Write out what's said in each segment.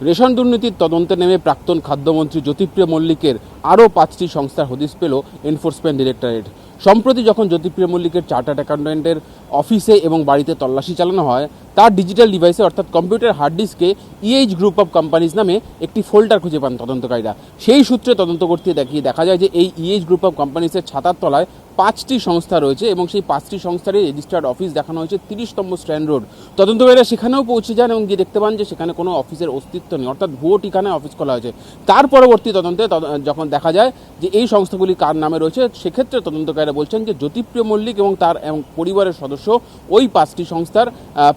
Ration দুর্নীতির তদন্তে নেমে প্রাক্তন খাদ্যমন্ত্রী জ্যোতিপ্রিয় মল্লিকের আরও পাঁচটি সংস্থার হদিস পেল এনফোর্সমেন্ট ডিরেক্টরেট। সম্প্রতি যখন জ্যোতিপ্রিয় মল্লিকের চার্টার্ড অ্যাকাউন্টেন্টের অফিসে এবং বাড়িতে তল্লাশি চালানো হয়, তার ডিজিটাল ডিভাইসে অর্থাৎ কম্পিউটার হার্ড ডিস্কে ইএইচ গ্রুপ অফ কোম্পানিজ নামে একটি ফোল্ডার খুঁজে পান তদন্তকারীরা। সেই সূত্রে তদন্ত করতে দেখিয়ে দেখা যায় যে এই ইএইচ গ্রুপ অফ কোম্পানিজের ছাতার তলায় পাঁচটি সংস্থা রয়েছে এবং সেই পাঁচটি সংস্থারই রেজিস্টার্ড অফিস দেখানো হয়েছে, তিরিশতম স্ট্যান্ড রোড তদন্তকারীরা সেখানেও পৌঁছে যান এবং গিয়ে দেখতে পান যে সেখানে কোনো অফিসের অস্তিত্ব নেই, অর্থাৎ ভুয়ো ঠিকানায় অফিস খোলা হয়েছে। তার পরবর্তী তদন্তে তদ- যখন দেখা যায় যে এই সংস্থাগুলি কার নামে রয়েছে, সেক্ষেত্রে তদন্তকারীরা বলছেন যে জ্যোতিপ্রিয় মল্লিক এবং তার এবং পরিবারের সদস্য ওই পাঁচটি সংস্থার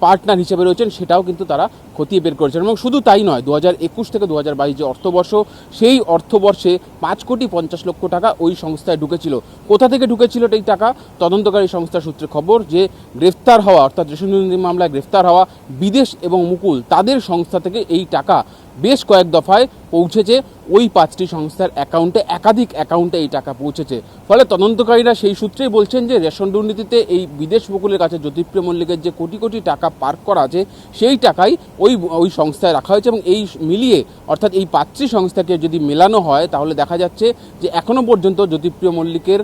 পার্টনার হিসেবে রয়েছেন, সেটাও কিন্তু তারা খতিয়ে বের করেছেন এবং শুধু তাই নয় দু একুশ থেকে দু হাজার বাইশ যে অর্থবর্ষ, সেই অর্থবর্ষে পাঁচ কোটি পঞ্চাশ লক্ষ টাকা ওই সংস্থায় ঢুকেছিল। কোথা থেকে ঢুকেছিল এই টাকা, তদন্তকারী সংস্থার সূত্রে খবর যে গ্রেফতার হওয়া, অর্থাৎ রেশন দুর্নীতি মামলায় গ্রেফতার হওয়া বিদেশ এবং মুকুল তাদের সংস্থা থেকে এই টাকা বেশ কয়েক দফায় পৌঁছেছে। ওই পাঁচটি সংস্থার অ্যাকাউন্টে, একাধিক অ্যাকাউন্টে এই টাকা পৌঁছেছে। ফলে তদন্তকারীরা সেই সূত্রেই বলছেন যে রেশন দুর্নীতিতে এই বিদেশ মুকুলের কাছে জ্যোতিপ্রিয় মল্লিকের যে কোটি কোটি টাকা পার্ক করা আছে, সেই টাকাই ওই ওই সংস্থায় রাখা হয়েছে এবং এই মিলিয়ে, অর্থাৎ এই পাঁচটি সংস্থাকে যদি মেলানো হয়, তাহলে দেখা যাচ্ছে যে এখনও পর্যন্ত জ্যোতিপ্রিয় মল্লিকের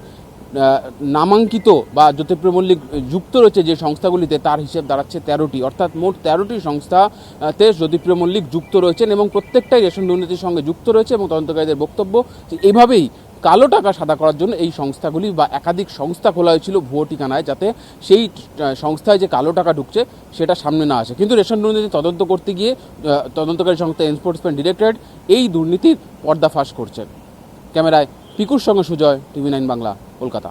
নামাঙ্কিত বা জ্যোতিপ্রিয় মল্লিক যুক্ত রয়েছে যে সংস্থাগুলিতে তার হিসেব দাঁড়াচ্ছে তেরোটি। অর্থাৎ মোট তেরোটি সংস্থাতে জ্যোতিপ্রিয় মল্লিক যুক্ত রয়েছেন এবং প্রত্যেকটাই রেশন দুর্নীতির সঙ্গে যুক্ত রয়েছে এবং তদন্তকারীদের বক্তব্য যে এভাবেই কালো টাকা সাদা করার জন্য এই সংস্থাগুলি বা একাধিক সংস্থা খোলা হয়েছিল ভুয়ো ঠিকানায় যাতে সেই সংস্থায় যে কালো টাকা ঢুকছে সেটা সামনে না আসে। কিন্তু রেশন দুর্নীতি তদন্ত করতে গিয়ে তদন্তকারী সংস্থা এনফোর্সমেন্ট ডিরেক্টরেট এই দুর্নীতির পর্দাফাশ করছে। ক্যামেরায় পিকুর সঙ্গে সুজয় টিভি নাইন বাংলা কলকাতা।